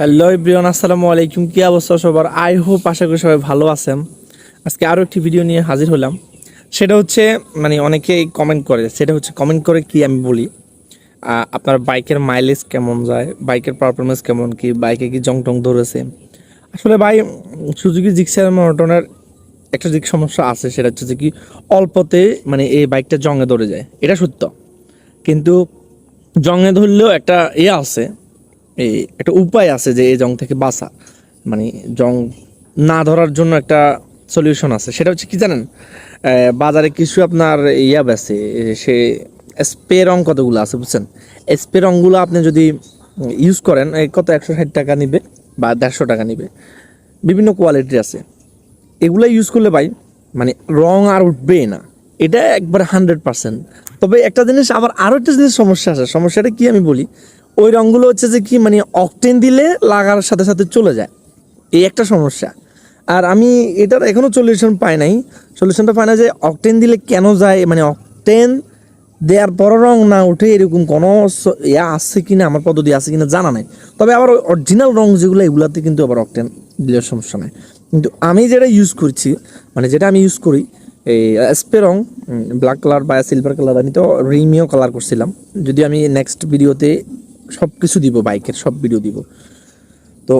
Hello ইব্রিয়ান আসসালামু আলাইকুম। কী অবস্থা সবার? আই হোপ আশা করি সবাই ভালো আছেন। আজকে আরও একটি ভিডিও নিয়ে হাজির হলাম। সেটা হচ্ছে মানে অনেকেই কমেন্ট করে, সেটা হচ্ছে কমেন্ট করে কি আমি বলি। আপনার বাইকের মাইলেজ কেমন যায়? বাইকের পারফরমেন্স কেমন কি? বাইকে কি জং টং ধরেছে? আসলে ভাই সুজুকি জিক্সার মনোটনের একটা দিক সমস্যা আছে, সেটা হচ্ছে যে কি, অল্পতে মানে এই বাইকটা জংয়ে ধরে যায়। এটা সত্য। কিন্তু জংয়ে ধরলেও একটা ইয়ে আছে এই একটা উপায় আছে যে এই জং থেকে বাঁচা। মানে জং না ধরার জন্য একটা সলিউশন আছে। সেটা হচ্ছে কি জানেন? বাজারে কিছু আপনার ইয়া বেছে, সে স্প্রে রং কতগুলো আছে বুঝছেন? স্প্রে রংগুলো আপনি যদি ইউজ করেন কত? একশো ষাট টাকা নিবে বা দেড়শো টাকা নিবে। বিভিন্ন কোয়ালিটি আছে। এগুলো ইউজ করলে ভাই মানে রং আর উঠবে না। এটা একবার হান্ড্রেড পার্সেন্ট তবে একটা জিনিস, আবার আরও একটা জিনিস সমস্যা আছে। সমস্যাটা কি আমি বলি? ওই রঙগুলো হচ্ছে যে কি মানে অকটেন দিলে লাগার সাথে সাথে চলে যায়। এই একটা সমস্যা। আর আমি এটার এখনও সলিউশন পাই নাই। সলিউশনটা পাই না যে অকটেন দিলে কেন যায় মানে অকটেন দেওয়ার পর রং না উঠে এরকম কোনো ইয়া আছে কিনা, আমার পদ্ধতি আছে কিনা জানা নাই। তবে আবার ওই অরিজিনাল রং যেগুলো, এগুলাতে কিন্তু আবার অকটেন দিলে সমস্যা নাই। কিন্তু আমি যেটা ইউজ করছি মানে যেটা আমি ইউজ করি, এই স্প্রে রং ব্ল্যাক কালার বা সিলভার কালার আমি তো রিমিও কালার করছিলাম। যদি আমি নেক্সট ভিডিওতে সব কিছু দিব, বাইকের সব ভিডিও দিব। তো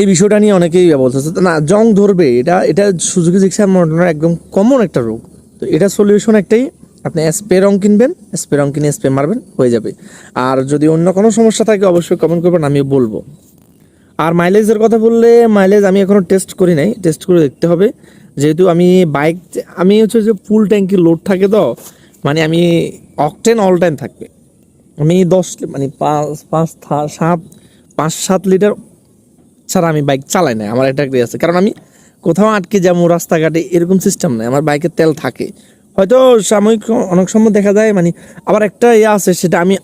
এই বিষয়টা নিয়ে অনেকেই বলতেছে, না, জং ধরবে, এটা এটা সুযোগী জিক্সার মডেলের একদম কমন একটা রোগ। তো এটা সলিউশন একটাই, আপনি স্প্রে রং কিনবেন স্প্রে রং কিনে স্প্রে মারবেন, হয়ে যাবে। আর যদি অন্য কোনো সমস্যা থাকে, অবশ্যই কমেন্ট করবেন আমি বলব। আর মাইলেজের কথা বললে মাইলেজ আমি এখনও টেস্ট করি নাই টেস্ট করে দেখতে হবে। যেহেতু আমি বাইক আমি হচ্ছে যে ফুল ট্যাঙ্কি লোড থাকে তো মানে আমি অকটেন অল টাইম থাকবে। আমি দশ মানে পাঁচ পাঁচ সাত পাঁচ, সাত লিটার ছাড়া আমি বাইক চালাই না আমার একটা আছে। কারণ আমি কোথাও আটকে যাব, রাস্তাঘাটে এরকম সিস্টেম নাই, আমার বাইকের তেল থাকে। হয়তো সাময়িক অনেক সময় দেখা যায় মানে আবার একটা ইয়ে আছে, সেটা আমি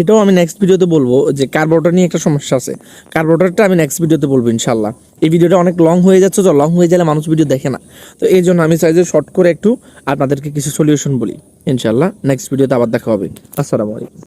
এটাও আমি নেক্সট ভিডিওতে বলব, যে কার্বোরেটর নিয়ে একটা সমস্যা আছে। কার্বোরেটরটা আমি নেক্সট ভিডিওতে বলব ইনশাল্লাহ এই ভিডিওটা অনেক লং হয়ে যাচ্ছে, তো লং হয়ে গেলে মানুষ ভিডিও দেখে না। তো এই জন্য আমি চাই যে শর্ট করে একটু আপনাদেরকে কিছু সলিউশন বলি ইনশাল্লাহ নেক্সট ভিডিওতে আবার দেখা হবে। আসসালামু আলাইকুম।